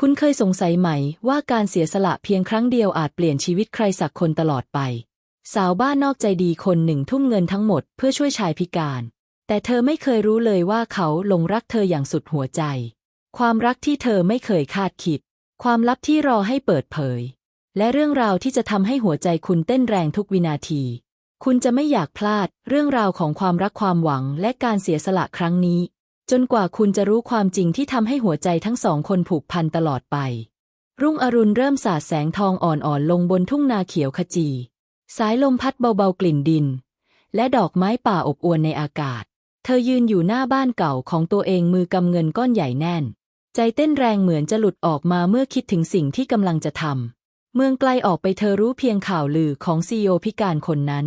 คุณเคยสงสัยไหมว่าการเสียสละเพียงครั้งเดียวอาจเปลี่ยนชีวิตใครสักคนตลอดไป สาวบ้านนอกใจดีคนหนึ่งทุ่มเงินทั้งหมดเพื่อช่วยชายพิการ แต่เธอไม่เคยรู้เลยว่าเขาหลงรักเธออย่างสุดหัวใจ ความรักที่เธอไม่เคยคาดคิด ความลับที่รอให้เปิดเผย และเรื่องราวที่จะทำให้หัวใจคุณเต้นแรงทุกวินาที คุณจะไม่อยากพลาดเรื่องราวของความรักความหวังและการเสียสละครั้งนี้ จนกว่าคุณจะรู้ความจริงที่ทำให้หัวใจทั้งสองคนผูกพันตลอดไป รุ่งอรุณเริ่มสาดแสงทองอ่อนๆลงบนทุ่งนาเขียวขจี สายลมพัดเบาๆกลิ่นดิน และดอกไม้ป่าอบอวลในอากาศ เธอยืนอยู่หน้าบ้านเก่าของตัวเองมือกำเงินก้อนใหญ่แน่น ใจเต้นแรงเหมือนจะหลุดออกมาเมื่อคิดถึงสิ่งที่กำลังจะทำเมืองไกลออกไปเธอรู้เพียงข่าวลือของซีโอพิการคนนั้น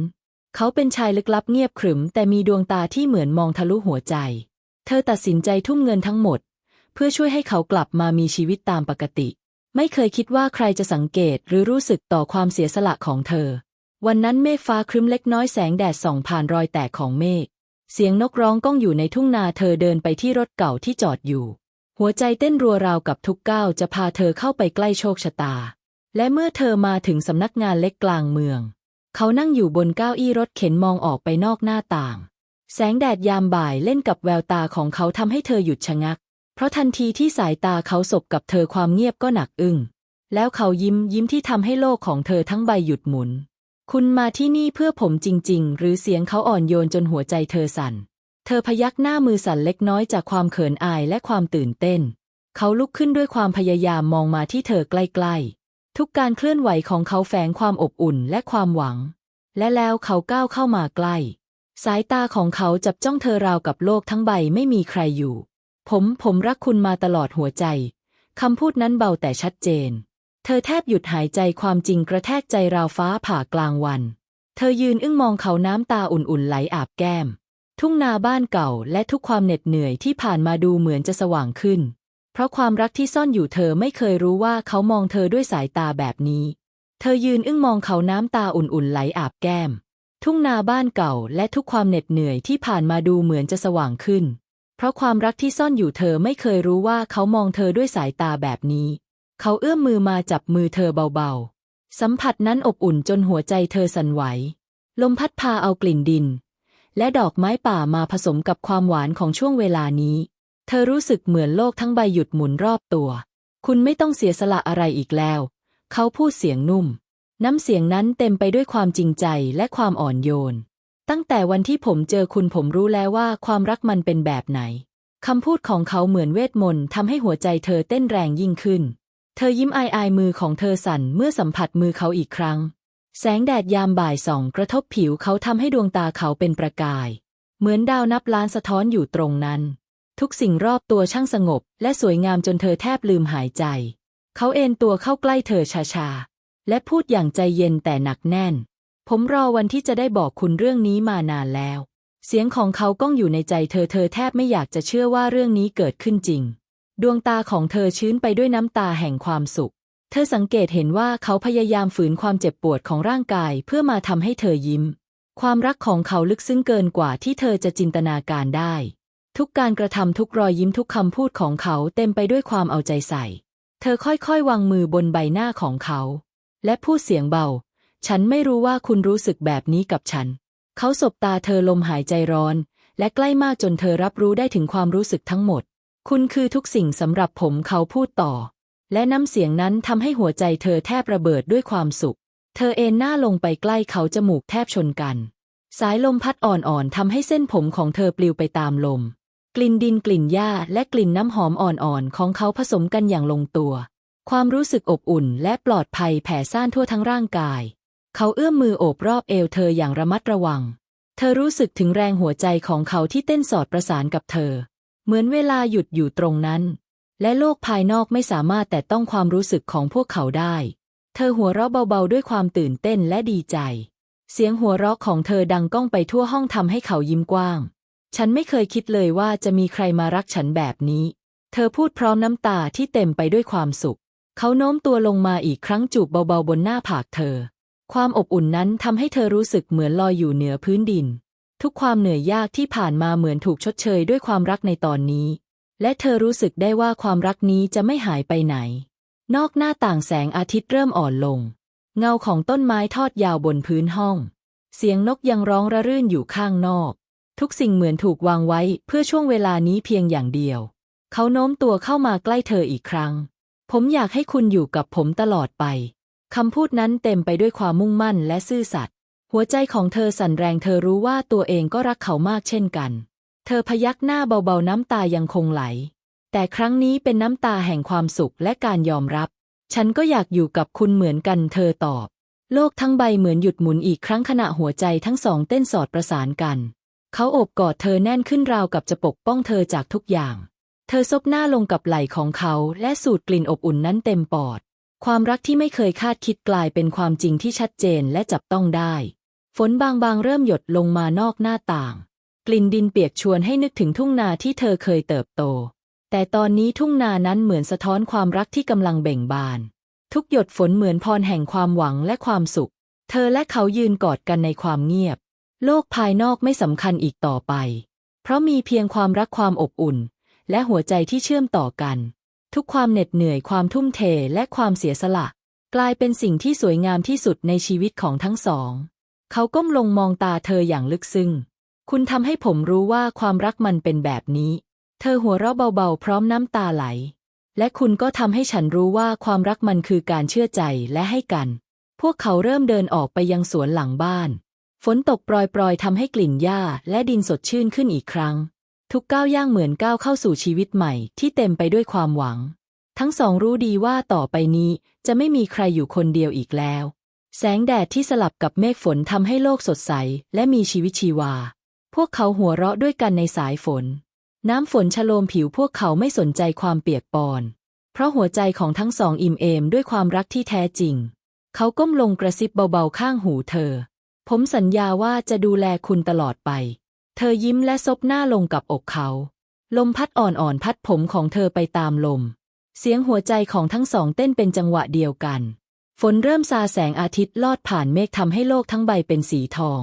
เขาเป็นชายลึกลับเงียบขรึม แต่มีดวงตาที่เหมือนมองทะลุหัวใจ เธอตัดสินใจทุ่มเงินทั้งหมด เพื่อช่วยให้เขากลับมามีชีวิตตามปกติ ไม่เคยคิดว่าใครจะสังเกตหรือรู้สึกต่อความเสียสละของเธอ วันนั้นเมฆฟ้าครึ้มเล็กน้อยแสงแดดส่องผ่านรอยแตกของเมฆเสียงนกร้องก้องอยู่ในทุ่งนาเธอเดินไปที่รถเก่าที่จอดอยู่ หัวใจเต้นรัวราวกับทุกก้าวจะพาเธอเข้าไปใกล้โชคชะตา และเมื่อเธอมาถึงสำนักงานเล็กกลางเมือง เขานั่งอยู่บนเก้าอี้รถเข็นมองออกไปนอกหน้าต่าง แสงแดดยามบ่ายเล่นกับแววตาของเขาทำให้เธอหยุดชะงัก เพราะทันทีที่สายตาเขาสบกับเธอความเงียบก็หนักอึ้ง แล้วเขายิ้มยิ้มที่ทำให้โลกของเธอทั้งใบหยุดหมุน คุณมาที่นี่เพื่อผมจริง ๆ หรือเสียงเขาอ่อนโยนจนหัวใจเธอสั่น เธอพยักหน้ามือสั่นเล็กน้อยจากความเขินอายและความตื่นเต้น เขาลุกขึ้นด้วยความพยายามมองมาที่เธอใกล้ๆ ทุกการเคลื่อนไหวของเขาแฝงความอบอุ่นและความหวัง และแล้วเขาก้าวเข้ามาใกล้ สายตาของเขาจับจ้องเธอราวกับโลกทั้งใบไม่มีใครอยู่ ผมผมรักคุณมาตลอดหัวใจ คำพูดนั้นเบาแต่ชัดเจน เธอแทบหยุดหายใจความจริงกระแทกใจราวฟ้าผ่ากลางวัน เธอยืนอึ้งมองเขาน้ำตาอุ่นๆไหลอาบแก้ม ทุ่งนาบ้านเก่าและทุกความเหน็ดเหนื่อยที่ผ่านมาดูเหมือนจะสว่างขึ้น เพราะความรักที่ซ่อนอยู่เธอไม่เคยรู้ว่าเขามองเธอด้วยสายตาแบบนี้ เธอยืนอึ้งมองเขาน้ำตาอุ่นๆไหลอาบแก้ม ทุ่งนาบ้านเก่าและทุกความเหน็ดเหนื่อยที่ผ่านมาดูเหมือนจะสว่างขึ้น เพราะความรักที่ซ่อนอยู่เธอไม่เคยรู้ว่าเขามองเธอด้วยสายตาแบบนี้ เขาเอื้อมมือมาจับมือเธอเบาๆ สัมผัสนั้นอบอุ่นจนหัวใจเธอสั่นไหว ลมพัดพาเอากลิ่นดิน และดอกไม้ป่ามาผสมกับความหวานของช่วงเวลานี้ เธอรู้สึกเหมือนโลกทั้งใบหยุดหมุนรอบตัว คุณไม่ต้องเสียสละอะไรอีกแล้ว เขาพูดเสียงนุ่ม น้ำเสียงนั้นเต็มไปด้วยความจริงใจและความอ่อนโยน ตั้งแต่วันที่ผมเจอคุณผมรู้แล้วว่าความรักมันเป็นแบบไหน คำพูดของเขาเหมือนเวทมนต์ทำให้หัวใจเธอเต้นแรงยิ่งขึ้น เธอยิ้มอายอายมือของเธอสั่นเมื่อสัมผัสมือเขาอีกครั้ง แสงแดดยามบ่ายส่องกระทบผิวเขาทำให้ดวงตาเขาเป็นประกาย เหมือนดาวนับล้านสะท้อนอยู่ตรงนั้น ทุกสิ่งรอบตัวช่างสงบ และสวยงามจนเธอแทบลืมหายใจ เขาเอนตัวเข้าใกล้เธอช้าๆ และพูดอย่างใจเย็นแต่หนักแน่น ผมรอวันที่จะได้บอกคุณเรื่องนี้มานานแล้ว เสียงของเขาก้องอยู่ในใจเธอเธอแทบไม่อยากจะเชื่อว่าเรื่องนี้เกิดขึ้นจริง ดวงตาของเธอชื้นไปด้วยน้ำตาแห่งความสุข เธอสังเกตเห็นว่าเขาพยายามฝืนความเจ็บปวดของร่างกายเพื่อมาทำให้เธอยิ้ม ความรักของเขาลึกซึ้งเกินกว่าที่เธอจะจินตนาการได้ ทุกการกระทำทุกรอยยิ้มทุกคำพูดของเขาเต็มไปด้วยความเอาใจใส่ เธอค่อยๆ วางมือบนใบหน้าของเขา และพูดเสียงเบา ฉันไม่รู้ว่าคุณรู้สึกแบบนี้กับฉัน เขาสบตาเธอลมหายใจร้อน และใกล้มากจนเธอรับรู้ได้ถึงความรู้สึกทั้งหมด คุณคือทุกสิ่งสำหรับผมเขาพูดต่อ และน้ำเสียงนั้นทำให้หัวใจเธอแทบระเบิดด้วยความสุข เธอเอนหน้าลงไปใกล้เขาจมูกแทบชนกัน สายลมพัดอ่อนๆทำให้เส้นผมของเธอปลิวไปตามลม กลิ่นดินกลิ่นหญ้าและกลิ่นน้ำหอมอ่อนๆของเขาผสมกันอย่างลงตัว ความรู้สึกอบอุ่นและปลอดภัยแผ่ซ่านทั่วทั้งร่างกาย เขาเอื้อมมือโอบรอบเอวเธออย่างระมัดระวัง เธอรู้สึกถึงแรงหัวใจของเขาที่เต้นสอดประสานกับเธอ เหมือนเวลาหยุดอยู่ตรงนั้น และโลกภายนอกไม่สามารถแต่ต้องความรู้สึกของพวกเขาได้ เธอหัวเราะเบาๆด้วยความตื่นเต้นและดีใจ เสียงหัวเราะของเธอดังก้องไปทั่วห้องทำให้เขายิ้มกว้าง ฉันไม่เคยคิดเลยว่าจะมีใครมารักฉันแบบนี้ เธอพูดพร้อมน้ำตาที่เต็มไปด้วยความสุข เขาโน้มตัวลงมาอีกครั้งจูบเบาๆบนหน้าผากเธอ ความอบอุ่นนั้นทำให้เธอรู้สึกเหมือนลอยอยู่เหนือพื้นดิน ทุกความเหนื่อยยากที่ผ่านมาเหมือนถูกชดเชยด้วยความรักในตอนนี้ และเธอรู้สึกได้ว่าความรักนี้จะไม่หายไปไหน นอกหน้าต่างแสงอาทิตย์เริ่มอ่อนลง เงาของต้นไม้ทอดยาวบนพื้นห้อง เสียงนกยังร้องระรื่นอยู่ข้างนอก ทุกสิ่งเหมือนถูกวางไว้เพื่อช่วงเวลานี้เพียงอย่างเดียว เขาโน้มตัวเข้ามาใกล้เธออีกครั้ง ผมอยากให้คุณอยู่กับผมตลอดไป คำพูดนั้นเต็มไปด้วยความมุ่งมั่นและซื่อสัตย์ หัวใจของเธอสั่นแรงเธอรู้ว่าตัวเองก็รักเขามากเช่นกัน เธอพยักหน้าเบาๆน้ำตายังคงไหล แต่ครั้งนี้เป็นน้ำตาแห่งความสุขและการยอมรับ ฉันก็อยากอยู่กับคุณเหมือนกันเธอตอบ โลกทั้งใบเหมือนหยุดหมุนอีกครั้งขณะหัวใจทั้งสองเต้นสอดประสานกัน เขาโอบกอดเธอแน่นขึ้นราวกับจะปกป้องเธอจากทุกอย่าง เธอซบหน้าลงกับไหล่ของเขา และสูดกลิ่นอบอุ่นนั้นเต็มปอด ความรักที่ไม่เคยคาดคิดกลายเป็นความจริงที่ชัดเจนและจับต้องได้ ฝนบางๆเริ่มหยดลงมานอกหน้าต่าง กลิ่นดินเปียกชวนให้นึกถึงทุ่งนาที่เธอเคยเติบโต แต่ตอนนี้ทุ่งนานั้นเหมือนสะท้อนความรักที่กำลังเบ่งบาน ทุกหยดฝนเหมือนพรแห่งความหวังและความสุข เธอและเขายืนกอดกันในความเงียบ โลกภายนอกไม่สำคัญอีกต่อไป เพราะมีเพียงความรักความอบอุ่น และหัวใจที่เชื่อมต่อกัน ทุกความเหน็ดเหนื่อยความทุ่มเทและความเสียสละ กลายเป็นสิ่งที่สวยงามที่สุดในชีวิตของทั้งสอง เขาก้มลงมองตาเธออย่างลึกซึ้งคุณทำให้ผมรู้ว่าความรักมันเป็นแบบนี้ เธอหัวเราะเบาๆ พร้อมน้ำตาไหล และคุณก็ทำให้ฉันรู้ว่าความรักมันคือการเชื่อใจและให้กัน พวกเขาเริ่มเดินออกไปยังสวนหลังบ้าน ฝนตกปรอยๆทำให้กลิ่นหญ้าและดินสดชื่นขึ้นอีกครั้ง ทุกก้าวย่างเหมือนก้าวเข้าสู่ชีวิตใหม่ที่เต็มไปด้วยความหวัง ทั้งสองรู้ดีว่าต่อไปนี้จะไม่มีใครอยู่คนเดียวอีกแล้ว แสงแดดที่สลับกับเมฆฝนทำให้โลกสดใสและมีชีวิตชีวา พวกเขาหัวเราะด้วยกันในสายฝน น้ำฝนชโลมผิวพวกเขาไม่สนใจความเปียกปอน เพราะหัวใจของทั้งสองอิ่มเอมด้วยความรักที่แท้จริง เขาก้มลงกระซิบเบาๆข้างหูเธอ ผมสัญญาว่าจะดูแลคุณตลอดไป เธอยิ้มและซบหน้าลงกับอกเขา ลมพัดอ่อนๆพัดผมของเธอไปตามลม เสียงหัวใจของทั้งสองเต้นเป็นจังหวะเดียวกัน ฝนเริ่มซาแสงอาทิตย์ลอดผ่านเมฆทำให้โลกทั้งใบเป็นสีทอง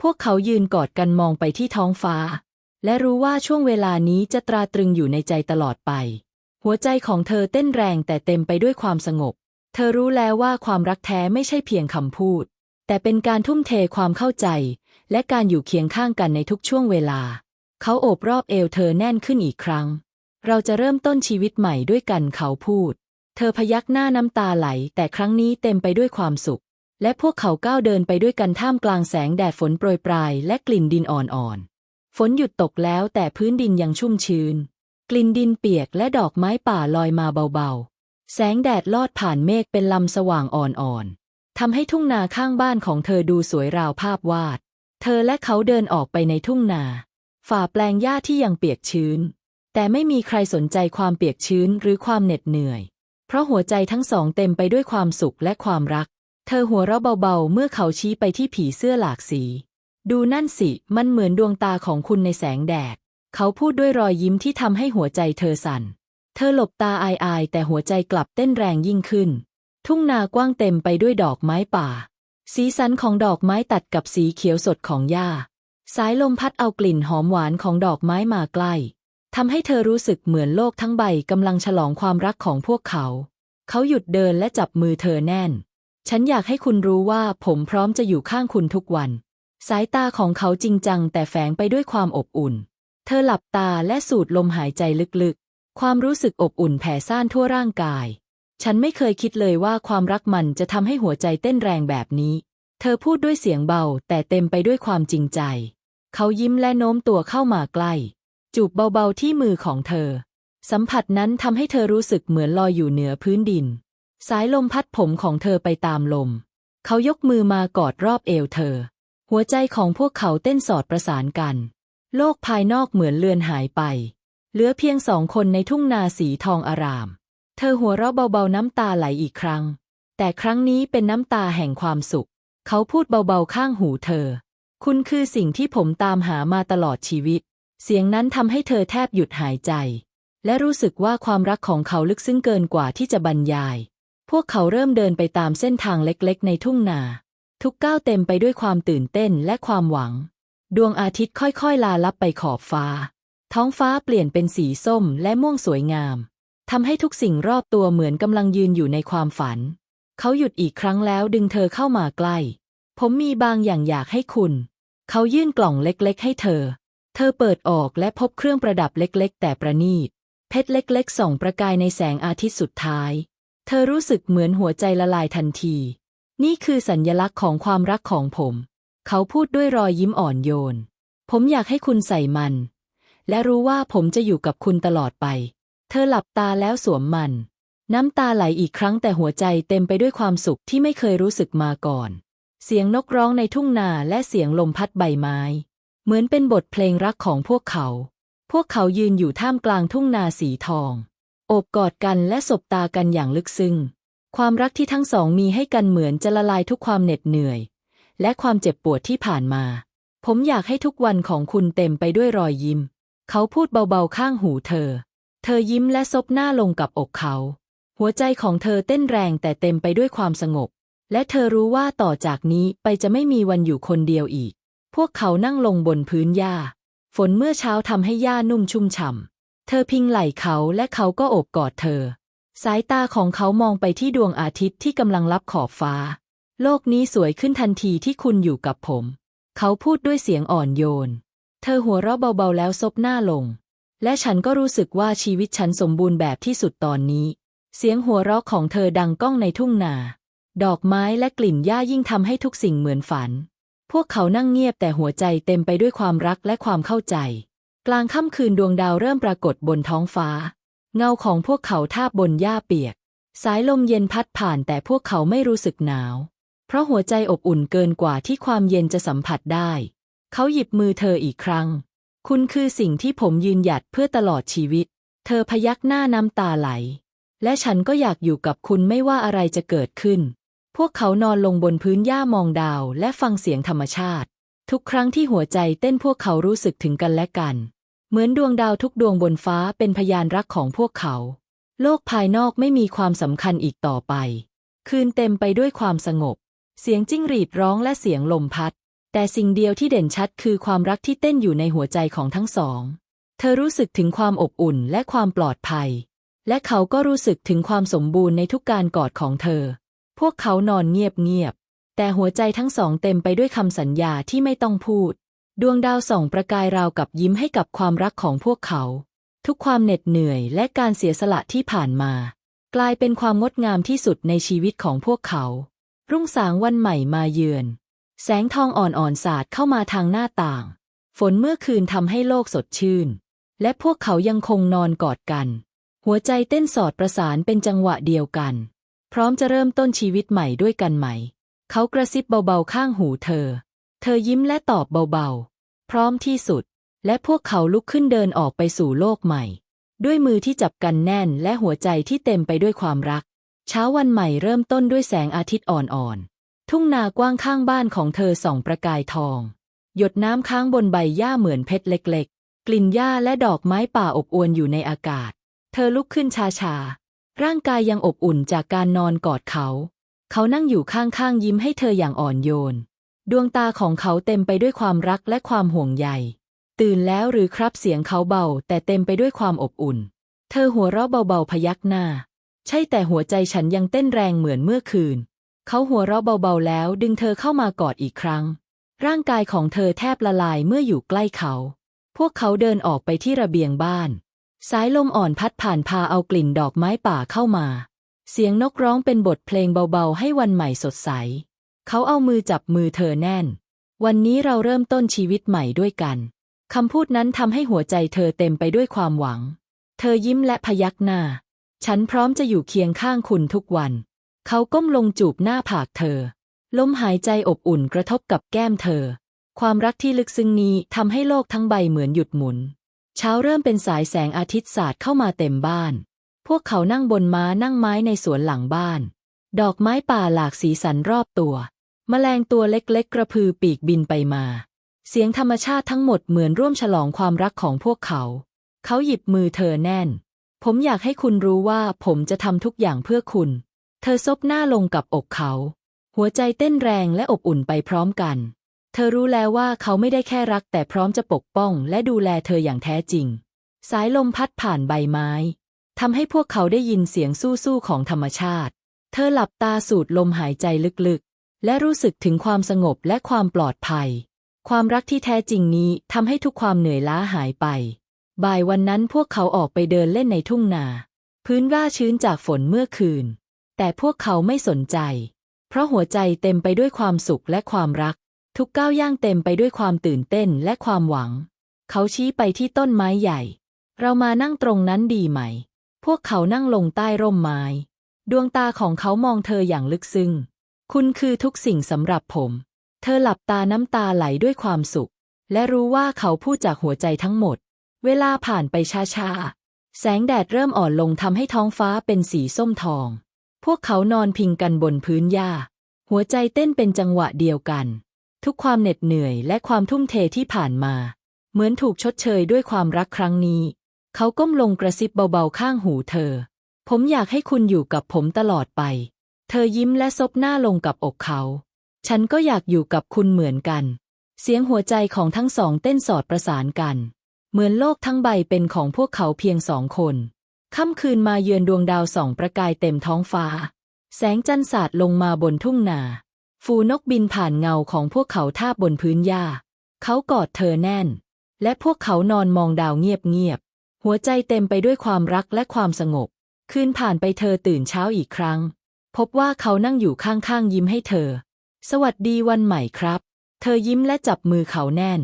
พวกเขายืนกอดกันมองไปที่ท้องฟ้า และรู้ว่าช่วงเวลานี้จะตราตรึงอยู่ในใจตลอดไป หัวใจของเธอเต้นแรงแต่เต็มไปด้วยความสงบ เธอรู้แล้วว่าความรักแท้ไม่ใช่เพียงคำพูด แต่เป็นการทุ่มเทความเข้าใจ และการอยู่เคียงข้างกันในทุกช่วงเวลา เขาโอบรอบเอวเธอแน่นขึ้นอีกครั้ง เราจะเริ่มต้นชีวิตใหม่ด้วยกันเขาพูด เธอพยักหน้าน้ำตาไหล แต่ครั้งนี้เต็มไปด้วยความสุข และพวกเขาก้าวเดินไปด้วยกันท่ามกลางแสงแดดฝนโปรยปลาย และกลิ่นดินอ่อนๆ ฝนหยุดตกแล้วแต่พื้นดินยังชุ่มชื้น กลิ่นดินเปียกและดอกไม้ป่าลอยมาเบาๆ แสงแดดลอดผ่านเมฆเป็นลำสว่างอ่อนๆทำให้ทุ่งนาข้างบ้านของเธอดูสวยราวภาพวาด เธอและเขาเดินออกไปในทุ่งนา ฝ่าแปลงหญ้าที่ยังเปียกชื้น แต่ไม่มีใครสนใจความเปียกชื้นหรือความเหน็ดเหนื่อย เพราะหัวใจทั้งสองเต็มไปด้วยความสุขและความรัก เธอหัวเราะเบาๆ เมื่อเขาชี้ไปที่ผีเสื้อหลากสี ดูนั่นสิ มันเหมือนดวงตาของคุณในแสงแดด เขาพูดด้วยรอยยิ้มที่ทำให้หัวใจเธอสั่น เธอหลบตาอายๆ แต่หัวใจกลับเต้นแรงยิ่งขึ้น ทุ่งนากว้างเต็มไปด้วยดอกไม้ป่า สีสันของดอกไม้ตัดกับสีเขียวสดของหญ้า สายลมพัดเอากลิ่นหอมหวานของดอกไม้มาใกล้ทำให้เธอรู้สึกเหมือนโลกทั้งใบกำลังฉลองความรักของพวกเขา เขาหยุดเดินและจับมือเธอแน่น ฉันอยากให้คุณรู้ว่าผมพร้อมจะอยู่ข้างคุณทุกวัน สายตาของเขาจริงจังแต่แฝงไปด้วยความอบอุ่น เธอหลับตาและสูดลมหายใจลึกๆ ความรู้สึกอบอุ่นแผ่ซ่านทั่วร่างกาย ฉันไม่เคยคิดเลยว่าความรักมันจะทำให้หัวใจเต้นแรงแบบนี้ เธอพูดด้วยเสียงเบาแต่เต็มไปด้วยความจริงใจ เขายิ้มและโน้มตัวเข้ามาใกล้ จูบเบาๆที่มือของเธอ สัมผัสนั้นทำให้เธอรู้สึกเหมือนลอยอยู่เหนือพื้นดิน สายลมพัดผมของเธอไปตามลม เขายกมือมากอดรอบเอวเธอ หัวใจของพวกเขาเต้นสอดประสานกัน โลกภายนอกเหมือนเลือนหายไป เหลือเพียงสองคนในทุ่งนาสีทองอาราม ธอหัวเราะเบาๆน้ำตาไหลอีกครั้ง แต่ครั้งนี้เป็นน้ำตาแห่งความสุข เขาพูดเบาๆข้างหูเธอ คุณคือสิ่งที่ผมตามหามาตลอดชีวิต เสียงนั้นทำให้เธอแทบหยุดหายใจ และรู้สึกว่าความรักของเขาลึกซึ้งเกินกว่าที่จะบรรยาย พวกเขาเริ่มเดินไปตามเส้นทางเล็กๆ ในทุ่งนา ทุกก้าวเต็มไปด้วยความตื่นเต้นและความหวัง ดวงอาทิตย์ค่อยๆ ลาลับไปขอบฟ้า ท้องฟ้าเปลี่ยนเป็นสีส้มและม่วงสวยงาม ทำให้ทุกสิ่งรอบตัวเหมือนกำลังยืนอยู่ในความฝัน เขาหยุดอีกครั้งแล้วดึงเธอเข้ามาใกล้ ผมมีบางอย่างอยากให้คุณ เขายื่นกล่องเล็กๆ ให้เธอ เธอเปิดออกและพบเครื่องประดับเล็กๆ แต่ประณีต เพชรเล็กๆ ส่องประกายในแสงอาทิตย์สุดท้าย เธอรู้สึกเหมือนหัวใจละลายทันที นี่คือสัญญลักษณ์ของความรักของผม เขาพูดด้วยรอยยิ้มอ่อนโยน ผมอยากให้คุณใส่มัน และรู้ว่าผมจะอยู่กับคุณตลอดไป เธอหลับตาแล้วสวมมัน น้ำตาไหลอีกครั้งแต่หัวใจเต็มไปด้วยความสุขที่ไม่เคยรู้สึกมาก่อน เสียงนกร้องในทุ่งนาและเสียงลมพัดใบไม้ เหมือนเป็นบทเพลงรักของพวกเขา พวกเขายืนอยู่ท่ามกลางทุ่งนาสีทอง โอบกอดกันและสบตากันอย่างลึกซึ้งความรักที่ทั้งสองมีให้กันเหมือนจะละลายทุกความเหน็ดเหนื่อย และความเจ็บปวดที่ผ่านมา ผมอยากให้ทุกวันของคุณเต็มไปด้วยรอยยิ้ม เขาพูดเบาๆข้างหูเธอ เธอยิ้มและซบหน้าลงกับอกเขา หัวใจของเธอเต้นแรงแต่เต็มไปด้วยความสงบ และเธอรู้ว่าต่อจากนี้ไปจะไม่มีวันอยู่คนเดียวอีก พวกเขานั่งลงบนพื้นหญ้า ฝนเมื่อเช้าทำให้หญ้านุ่มชุ่มฉ่ำ เธอพิงไหล่เขาและเขาก็โอบกอดเธอ สายตาของเขามองไปที่ดวงอาทิตย์ที่กำลังลับขอบฟ้า โลกนี้สวยขึ้นทันทีที่คุณอยู่กับผม เขาพูดด้วยเสียงอ่อนโยน เธอหัวเราะเบาๆแล้วซบหน้าลง และฉันก็รู้สึกว่าชีวิตฉันสมบูรณ์แบบที่สุดตอนนี้ เสียงหัวเราะของเธอดังก้องในทุ่งนา ดอกไม้และกลิ่นหญ้ายิ่งทำให้ทุกสิ่งเหมือนฝัน พวกเขานั่งเงียบแต่หัวใจเต็มไปด้วยความรักและความเข้าใจ กลางค่ำคืนดวงดาวเริ่มปรากฏบนท้องฟ้า เงาของพวกเขาทาบบนหญ้าเปียก สายลมเย็นพัดผ่านแต่พวกเขาไม่รู้สึกหนาว เพราะหัวใจอบอุ่นเกินกว่าที่ความเย็นจะสัมผัสได้ เขาหยิบมือเธออีกครั้ง คุณคือสิ่งที่ผมยืนหยัดเพื่อตลอดชีวิต เธอพยักหน้าน้ำตาไหล และฉันก็อยากอยู่กับคุณไม่ว่าอะไรจะเกิดขึ้น พวกเขานอนลงบนพื้นหญ้ามองดาวและฟังเสียงธรรมชาติ ทุกครั้งที่หัวใจเต้นพวกเขารู้สึกถึงกันและกัน เหมือนดวงดาวทุกดวงบนฟ้าเป็นพยานรักของพวกเขา โลกภายนอกไม่มีความสำคัญอีกต่อไป คืนเต็มไปด้วยความสงบ เสียงจิ้งหรีดร้องและเสียงลมพัด แต่สิ่งเดียวที่เด่นชัดคือความรักที่เต้นอยู่ในหัวใจของทั้งสอง เธอรู้สึกถึงความอบอุ่นและความปลอดภัย และเขาก็รู้สึกถึงความสมบูรณ์ในทุกการกอดของเธอ พวกเขานอนเงียบๆ แต่หัวใจทั้งสองเต็มไปด้วยคำสัญญาที่ไม่ต้องพูด ดวงดาวส่องประกายราวกับยิ้มให้กับความรักของพวกเขา ทุกความเหน็ดเหนื่อยและการเสียสละที่ผ่านมา กลายเป็นความงดงามที่สุดในชีวิตของพวกเขา รุ่งสางวันใหม่มาเยือน แสงทองอ่อนๆสาดเข้ามาทางหน้าต่าง ฝนเมื่อคืนทำให้โลกสดชื่น และพวกเขายังคงนอนกอดกัน หัวใจเต้นสอดประสานเป็นจังหวะเดียวกัน พร้อมจะเริ่มต้นชีวิตใหม่ด้วยกันไหม่ เขากระซิบเบาๆข้างหูเธอ เธอยิ้มและตอบเบาๆ พร้อมที่สุด และพวกเขาลุกขึ้นเดินออกไปสู่โลกใหม่ ด้วยมือที่จับกันแน่นและหัวใจที่เต็มไปด้วยความรัก เช้าวันใหม่เริ่มต้นด้วยแสงอาทิตย์อ่อนๆ ทุ่งนากว้างข้างบ้านของเธอส่องประกายทอง หยดน้ำค้างบนใบหญ้าเหมือนเพชรเล็ก ๆ กลิ่นหญ้าและดอกไม้ป่าอบอวลอยู่ในอากาศ เธอลุกขึ้นช้าๆร่างกายยังอบอุ่นจากการนอนกอดเขา เขานั่งอยู่ข้างๆยิ้มให้เธออย่างอ่อนโยน ดวงตาของเขาเต็มไปด้วยความรักและความห่วงใยตื่นแล้วหรือครับเสียงเขาเบา แต่เต็มไปด้วยความอบอุ่น เธอหัวเราะเบาๆพยักหน้า ใช่แต่หัวใจฉันยังเต้นแรงเหมือนเมื่อคืน เขาหัวเราะเบาๆแล้วดึงเธอเข้ามากอดอีกครั้ง ร่างกายของเธอแทบละลายเมื่ออยู่ใกล้เขา พวกเขาเดินออกไปที่ระเบียงบ้าน สายลมอ่อนพัดผ่านพาเอากลิ่นดอกไม้ป่าเข้ามา เสียงนกร้องเป็นบทเพลงเบาๆ ให้วันใหม่สดใส เขาเอามือจับมือเธอแน่น วันนี้เราเริ่มต้นชีวิตใหม่ด้วยกันคำพูดนั้นทำให้หัวใจเธอเต็มไปด้วยความหวัง เธอยิ้มและพยักหน้า ฉันพร้อมจะอยู่เคียงข้างคุณทุกวัน เขาก้มลงจูบหน้าผากเธอ ลมหายใจอบอุ่นกระทบกับแก้มเธอ ความรักที่ลึกซึ้งนี้ทำให้โลกทั้งใบเหมือนหยุดหมุน เช้าเริ่มเป็นสายแสงอาทิตย์สาดเข้ามาเต็มบ้าน พวกเขานั่งบนม้านั่งไม้ในสวนหลังบ้าน ดอกไม้ป่าหลากสีสันรอบตัว แมลงตัวเล็กๆ กระพือปีกบินไปมา เสียงธรรมชาติทั้งหมดเหมือนร่วมฉลองความรักของพวกเขา เขาหยิบมือเธอแน่น ผมอยากให้คุณรู้ว่าผมจะทำทุกอย่างเพื่อคุณ เธอซบหน้าลงกับอกเขา หัวใจเต้นแรงและอบอุ่นไปพร้อมกัน เธอรู้แล้วว่าเขาไม่ได้แค่รักแต่พร้อมจะปกป้องและดูแลเธออย่างแท้จริง สายลมพัดผ่านใบไม้ทำให้พวกเขาได้ยินเสียงสู้ๆของธรรมชาติ เธอหลับตาสูดลมหายใจลึกๆ และรู้สึกถึงความสงบและความปลอดภัย ความรักที่แท้จริงนี้ทำให้ทุกความเหนื่อยล้าหายไป บ่ายวันนั้นพวกเขาออกไปเดินเล่นในทุ่งนา พื้นว่าชื้นจากฝนเมื่อคืน แต่พวกเขาไม่สนใจ เพราะหัวใจเต็มไปด้วยความสุขและความรัก ทุกก้าวย่างเต็มไปด้วยความตื่นเต้นและความหวัง เขาชี้ไปที่ต้นไม้ใหญ่ เรามานั่งตรงนั้นดีไหม พวกเขานั่งลงใต้ร่มไม้ ดวงตาของเขามองเธออย่างลึกซึ้ง คุณคือทุกสิ่งสำหรับผม เธอหลับตาน้ำตาไหลด้วยความสุข และรู้ว่าเขาพูดจากหัวใจทั้งหมด เวลาผ่านไปช้าๆ แสงแดดเริ่มอ่อนลงทำให้ท้องฟ้าเป็นสีส้มทอง พวกเขานอนพิงกันบนพื้นหญ้า หัวใจเต้นเป็นจังหวะเดียวกัน ทุกความเหน็ดเหนื่อยและความทุ่มเทที่ผ่านมา เหมือนถูกชดเชยด้วยความรักครั้งนี้ เขาก้มลงกระซิบเบาๆข้างหูเธอ ผมอยากให้คุณอยู่กับผมตลอดไป เธอยิ้มและซบหน้าลงกับอกเขา ฉันก็อยากอยู่กับคุณเหมือนกัน เสียงหัวใจของทั้งสองเต้นสอดประสานกัน เหมือนโลกทั้งใบเป็นของพวกเขาเพียงสองคน ค่ำคืนมาเยือนดวงดาวส่องประกายเต็มท้องฟ้า แสงจันทร์สาดลงมาบนทุ่งนาฟูนกบินผ่านเงาของพวกเขาท่าบบนพื้นหญ้า เขากอดเธอแน่น และพวกเขานอนมองดาวเงียบๆ หัวใจเต็มไปด้วยความรักและความสงบ คืนผ่านไปเธอตื่นเช้าอีกครั้ง พบว่าเขานั่งอยู่ข้างๆยิ้มให้เธอ สวัสดีวันใหม่ครับ เธอยิ้มและจับมือเขาแน่น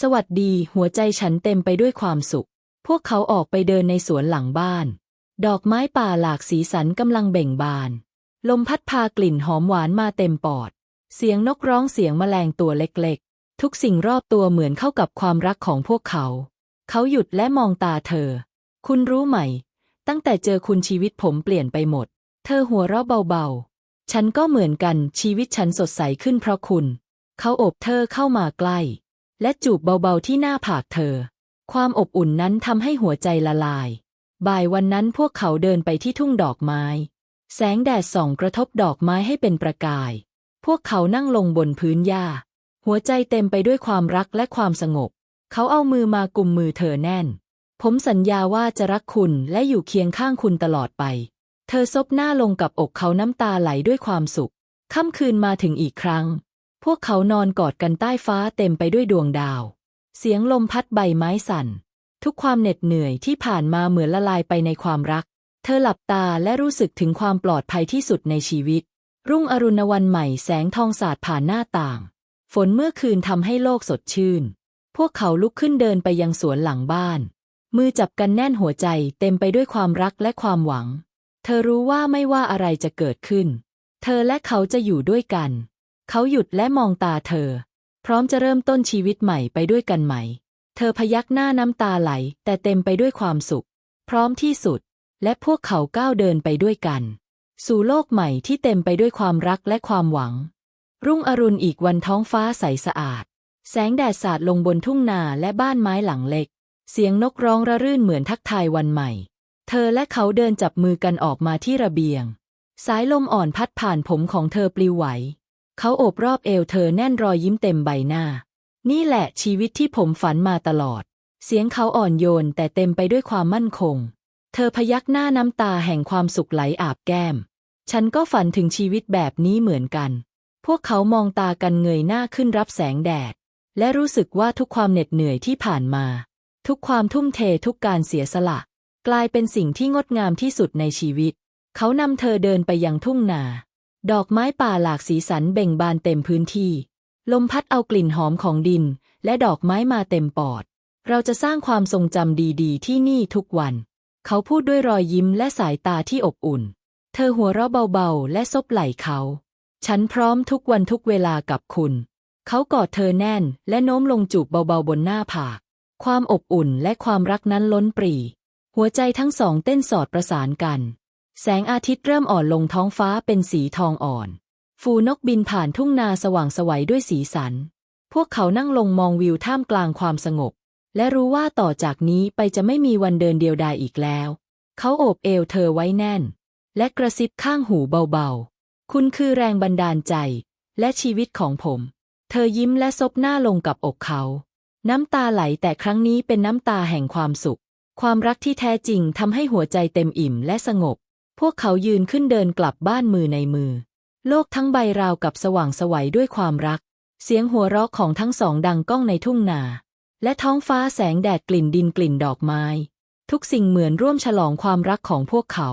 สวัสดีหัวใจฉันเต็มไปด้วยความสุข พวกเขาออกไปเดินในสวนหลังบ้าน ดอกไม้ป่าหลากสีสันกำลังเบ่งบาน ลมพัดพากลิ่นหอมหวานมาเต็มปอด เสียงนกร้องเสียงแมลงตัวเล็กๆ ทุกสิ่งรอบตัวเหมือนเข้ากับความรักของพวกเขา เขาหยุดและมองตาเธอ คุณรู้ไหม ตั้งแต่เจอคุณชีวิตผมเปลี่ยนไปหมด เธอหัวเราะเบาๆ ฉันก็เหมือนกันชีวิตฉันสดใสขึ้นเพราะคุณ เขาโอบเธอเข้ามาใกล้ และจูบเบาๆที่หน้าผากเธอ ความอบอุ่นนั้นทำให้หัวใจละลาย บ่ายวันนั้นพวกเขาเดินไปที่ทุ่งดอกไม้ แสงแดดส่องกระทบดอกไม้ให้เป็นประกาย พวกเขานั่งลงบนพื้นหญ้า หัวใจเต็มไปด้วยความรักและความสงบ เขาเอามือมากุมมือเธอแน่น ผมสัญญาว่าจะรักคุณและอยู่เคียงข้างคุณตลอดไป เธอซบหน้าลงกับอกเขาน้ำตาไหลด้วยความสุข ค่ำคืนมาถึงอีกครั้ง พวกเขานอนกอดกันใต้ฟ้าเต็มไปด้วยดวงดาว เสียงลมพัดใบไม้สั่น ทุกความเหน็ดเหนื่อยที่ผ่านมาเหมือนละลายไปในความรัก เธอหลับตาและรู้สึกถึงความปลอดภัยที่สุดในชีวิต รุ่งอรุณวันใหม่แสงทองสาดผ่านหน้าต่าง ฝนเมื่อคืนทำให้โลกสดชื่น พวกเขาลุกขึ้นเดินไปยังสวนหลังบ้าน มือจับกันแน่นหัวใจเต็มไปด้วยความรักและความหวัง เธอรู้ว่าไม่ว่าอะไรจะเกิดขึ้น เธอและเขาจะอยู่ด้วยกัน เขาหยุดและมองตาเธอ พร้อมจะเริ่มต้นชีวิตใหม่ไปด้วยกันไหม เธอพยักหน้าน้ำตาไหล แต่เต็มไปด้วยความสุข พร้อมที่สุด และพวกเขาก้าวเดินไปด้วยกัน สู่โลกใหม่ที่เต็มไปด้วยความรักและความหวัง รุ่งอรุณอีกวันท้องฟ้าใสสะอาด แสงแดดสาดลงบนทุ่งนาและบ้านไม้หลังเล็ก เสียงนกร้องระรื่นเหมือนทักทายวันใหม่ เธอและเขาเดินจับมือกันออกมาที่ระเบียง สายลมอ่อนพัดผ่านผมของเธอปลิวไหว เขาโอบรอบเอวเธอแน่นรอยยิ้มเต็มใบหน้า นี่แหละชีวิตที่ผมฝันมาตลอด เสียงเขาอ่อนโยนแต่เต็มไปด้วยความมั่นคง เธอพยักหน้าน้ำตาแห่งความสุขไหลอาบแก้ม ฉันก็ฝันถึงชีวิตแบบนี้เหมือนกัน พวกเขามองตากันเงยหน้าขึ้นรับแสงแดด และรู้สึกว่าทุกความเหน็ดเหนื่อยที่ผ่านมา ทุกความทุ่มเททุกการเสียสละ กลายเป็นสิ่งที่งดงามที่สุดในชีวิต เขานำเธอเดินไปยังทุ่งนา ดอกไม้ป่าหลากสีสันเบ่งบานเต็มพื้นที่ ลมพัดเอากลิ่นหอมของดิน และดอกไม้มาเต็มปอด เราจะสร้างความทรงจำดีๆ ที่นี่ทุกวัน เขาพูดด้วยรอยยิ้มและสายตาที่อบอุ่น เธอหัวเราะเบาๆ และซบไหล่เขา ฉันพร้อมทุกวันทุกเวลากับคุณ เขากอดเธอแน่น และโน้มลงจูบเบาๆบนหน้าผาก ความอบอุ่นและความรักนั้นล้นปรี หัวใจทั้งสองเต้นสอดประสานกัน แสงอาทิตย์เริ่มอ่อนลงท้องฟ้าเป็นสีทองอ่อนฟูนกบินผ่านทุ่งนาสว่างสวัยด้วยสีสัน พวกเขานั่งลงมองวิวท่ามกลางความสงบ และรู้ว่าต่อจากนี้ไปจะไม่มีวันเดินเดียวดายอีกแล้ว เขาโอบเอวเธอไว้แน่น และกระซิบข้างหูเบาๆ คุณคือแรงบันดาลใจ และชีวิตของผม เธอยิ้มและซบหน้าลงกับอกเขา น้ำตาไหลแต่ครั้งนี้เป็นน้ำตาแห่งความสุข ความรักที่แท้จริงทำให้หัวใจเต็มอิ่มและสงบ พวกเขายืนขึ้นเดินกลับบ้านมือในมือ โลกทั้งใบราวกับสว่างสวัยด้วยความรัก เสียงหัวเราะของทั้งสองดังก้องในทุ่งนา และท้องฟ้าแสงแดดกลิ่นดินกลิ่นดอกไม้ ทุกสิ่งเหมือนร่วมฉลองความรักของพวกเขา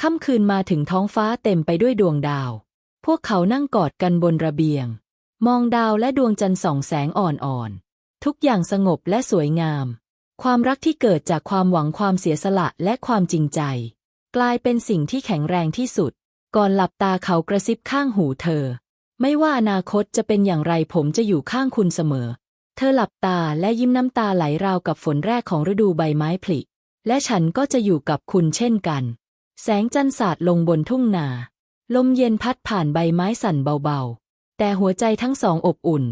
ค่ำคืนมาถึงท้องฟ้าเต็มไปด้วยดวงดาว พวกเขานั่งกอดกันบนระเบียง มองดาวและดวงจันทร์ส่องแสงอ่อนๆ ทุกอย่างสงบและสวยงาม ความรักที่เกิดจากความหวังความเสียสละและความจริงใจ กลายเป็นสิ่งที่แข็งแรงที่สุด ก่อนหลับตาเขากระซิบข้างหูเธอ ไม่ว่าอนาคตจะเป็นอย่างไรผมจะอยู่ข้างคุณเสมอ เธอหลับตาและยิ้มน้ำตาไหลราวกับฝนแรกของฤดูใบไม้ผลิ และฉันก็จะอยู่กับคุณเช่นกัน แสงจันทร์สาดลงบนทุ่งนา ลมเย็นพัดผ่านใบไม้สั่นเบาๆ แต่หัวใจทั้งสองอบอุ่น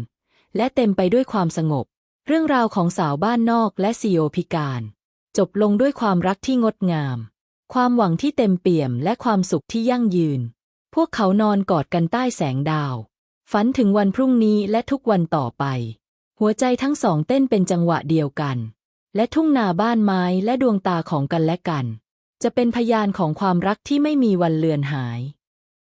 และเต็มไปด้วยความสงบ เรื่องราวของสาวบ้านนอกและซีโอพิการ จบลงด้วยความรักที่งดงาม ความหวังที่เต็มเปี่ยมและความสุขที่ยั่งยืน พวกเขานอนกอดกันใต้แสงดาว ฝันถึงวันพรุ่งนี้และทุกวันต่อไป หัวใจทั้งสองเต้นเป็นจังหวะเดียวกัน และทุ่งนาบ้านไม้และดวงตาของกันและกัน จะเป็นพยานของความรักที่ไม่มีวันเลือนหาย